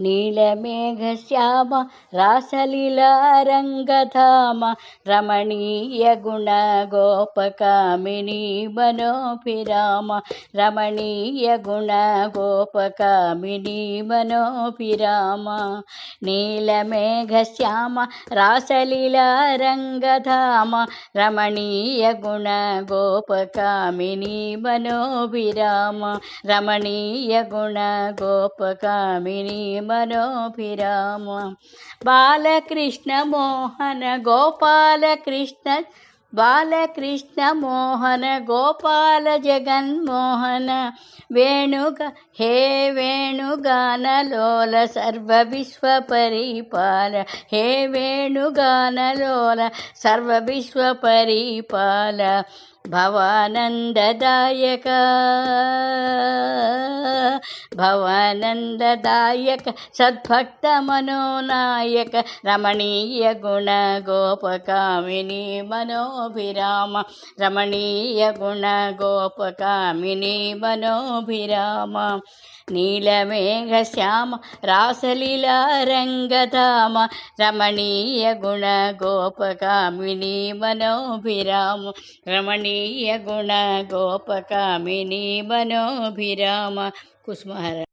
నీలమేఘశ్యామ రాసలీలారంగధామ రమణీయ గుణ గోపకామిని మనోభిరామ రమణీయ గుణ గోపకామిని మనోభిరామ. నీలమేఘశ్యామ రాసలీలారంగధామ రమణీయ గుణ గోపకామిని మనోభిరామ రమణీయ గుణ గోపకామిని మనోభిరామ బాలకృష్ణ మోహన గోపాలకృష్ణ బాలకృష్ణ మోహన గోపాల జగన్మోహన వేణుగ హే వేణుగానలోల సర్వ విశ్వ పరిపాల హే వేణుగానలోల సర్వ విశ్వ పరిపాల భవానందదాయక భవానందదాయక సద్భక్త మనోనాయక రమణీయ గుణ గోపకామిని మనో మనోభిరామ రమణీయ గుణ గోపకామిని మనోభిరామ నీలమేఘ శ్యామ రాసలీలారంగధామ రమణీయ గుణ గోపకామిని మనోభిరామ రమణీయ గుణ గోపకామిని మనోభిరామ కుసుమహర